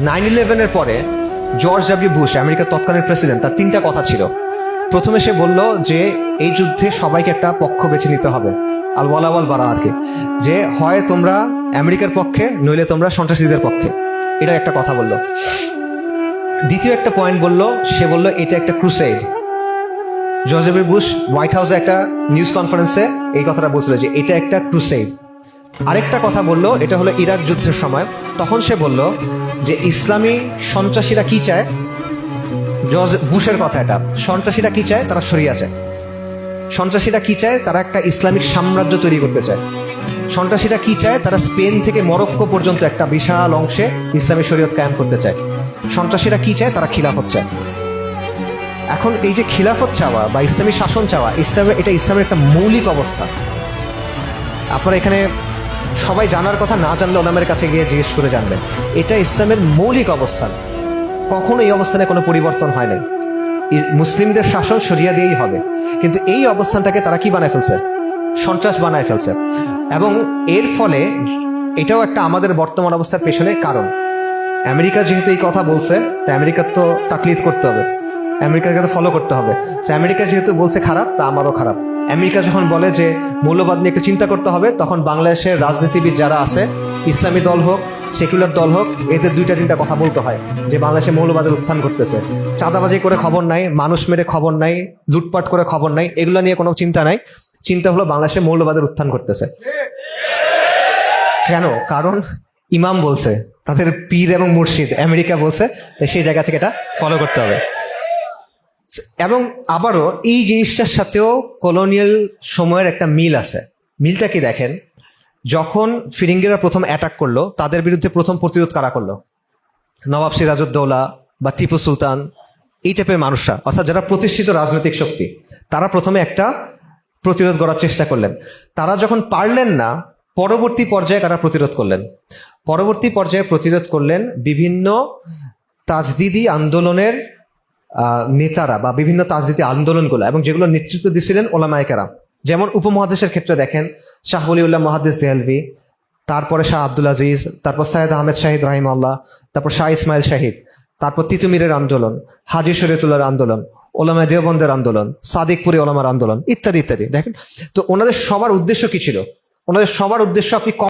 Nine ইলেভেনের পরে George W Bush, আমেরিকার তৎকালীন প্রেসিডেন্ট, তার তিনটা কথা ছিল। প্রথমে সে বলল যে, এই যুদ্ধে সবাইকে একটা পক্ষ বেছে নিতে হবে। আল ওয়ালাওয়াল বারা আর কি যে হয় তোমরা আমেরিকার পক্ষে, নইলে তোমরা সন্ত্রাসীদের পক্ষে। এটা একটা কথা বলল। দ্বিতীয় একটা পয়েন্ট বলল, সে বলল, এটা একটা crusade George W Bush White হাউসে একটা নিউজ কনফারেন্সে এই কথাটা বলছিল যে, এটা একটা ক্রুসেড আরেকটা কথা বলল, এটা হলো ইরাক যুদ্ধের সময়। তখন সে বলল যে ইসলামী সন্ত্রাসীরা কি চায়? জর্জ বুশের কথা এটা। সন্ত্রাসীরা কি চায়? তারা সরিয়ে চায়। সন্ত্রাসীরা কি চায়? তারা একটা ইসলামিক সাম্রাজ্য তৈরি করতে চায়। সন্ত্রাসীরা কি চায়? তারা স্পেন থেকে মরক্কো পর্যন্ত একটা বিশাল অংশে ইসলামী শরীয়ত কায়েম করতে চায়। সন্ত্রাসীরা কি চায়? তারা খিলাফত চায়। এখন এই যে খিলাফত চাওয়া বা ইসলামী শাসন চাওয়া ইসলামের এটা ইসলামের একটা মৌলিক অবস্থা। আপনারা এখানে সবাই জানার কথা না জানলে ওনামের কাছে গিয়ে জিজ্ঞেস করে জানবেন। এটা ইসলামের মৌলিক অবস্থান। কখনো এই অবস্থানে কোনো পরিবর্তন হয় নাই। মুসলিমদের শাসন সরিয়া দিয়েই হবে। কিন্তু এই অবস্থানটাকে তারা কি বানায় ফেলছে? সন্ত্রাস বানায় ফেলছে। এবং এর ফলে এটাও একটা আমাদের বর্তমান অবস্থার পেছনে কারণ। আমেরিকা যেহেতু এই কথা বলছে তা আমেরিকার তো তাকলিদ করতে হবে। আমেরিকাকে তো ফলো করতে হবে। আমেরিকা যেহেতু বলছে খারাপ, তা আমারও খারাপ। আমেরিকা যখন বলে যে মূল্যবাদ নিয়ে একটু চিন্তা করতে হবে, তখন বাংলাদেশের রাজনীতিবিদ যারা আছে, ইসলামী দল হোক, সেকুলার দল হোক, এদের দুইটা তিনটা কথা বলতে হয়, যে বাংলাদেশে মৌলবাদের উত্থান করতেছে চাঁদাবাজি করে খবর নাই, মানুষ মেরে খবর নাই, লুটপাট করে খবর নাই, এগুলো নিয়ে কোনো চিন্তা নাই। চিন্তা হলো বাংলাদেশে মৌলবাদের উত্থান করতেছে কেন? কারণ ইমাম বলছে, তাদের পীর এবং মুর্শিদ আমেরিকা বলছে সেই জায়গা থেকে এটা ফলো করতে হবে। এবং আবারও এই জিনিসটার সাথেও কলোনিয়াল সময়ের একটা মিল আছে। মিলটা কি দেখেন? যখন ফিরিঙ্গিরা প্রথম অ্যাটাক করল, তাদের বিরুদ্ধে প্রথম প্রতিরোধ কারা করল? নবাব সিরাজউদ্দৌলা বা টিপু সুলতান, এই টাইপের মানুষরা, অর্থাৎ যারা প্রতিষ্ঠিত রাজনৈতিক শক্তি, তারা প্রথমে একটা প্রতিরোধ করার চেষ্টা করলেন। তারা যখন পারলেন না, পরবর্তী পর্যায়ে তারা প্রতিরোধ করলেন? পরবর্তী পর্যায়ে প্রতিরোধ করলেন বিভিন্ন তাজদিদি আন্দোলনের নেতারা বা বিভিন্ন তাজদিদি আন্দোলনগুলো এবং যেগুলো নেতৃত্ব দিছিলেন ওলামায়কেরা যেমন উপমহাদেশের ক্ষেত্রে দেখেন, শাহ বলিউল্লাহ মহাদেশ দেহলভি, তারপরে শাহ আব্দুল আজিজ, তারপর সাইদ আহমেদ শাহিদ রাহিম আল্লাহ তারপর শাহ ইসমাইল শাহিদ, তারপর তিতুমিরের আন্দোলন, হাজি শরীয়তুল্লাহর আন্দোলন ওলামা দেওবন্দের আন্দোলন, সাদিকপুরি ওলামার আন্দোলন, ইত্যাদি ইত্যাদি। দেখেন, তো ওনাদের সবার উদ্দেশ্য কি ছিল? ওনাদের সবার উদ্দেশ্য আপনি কম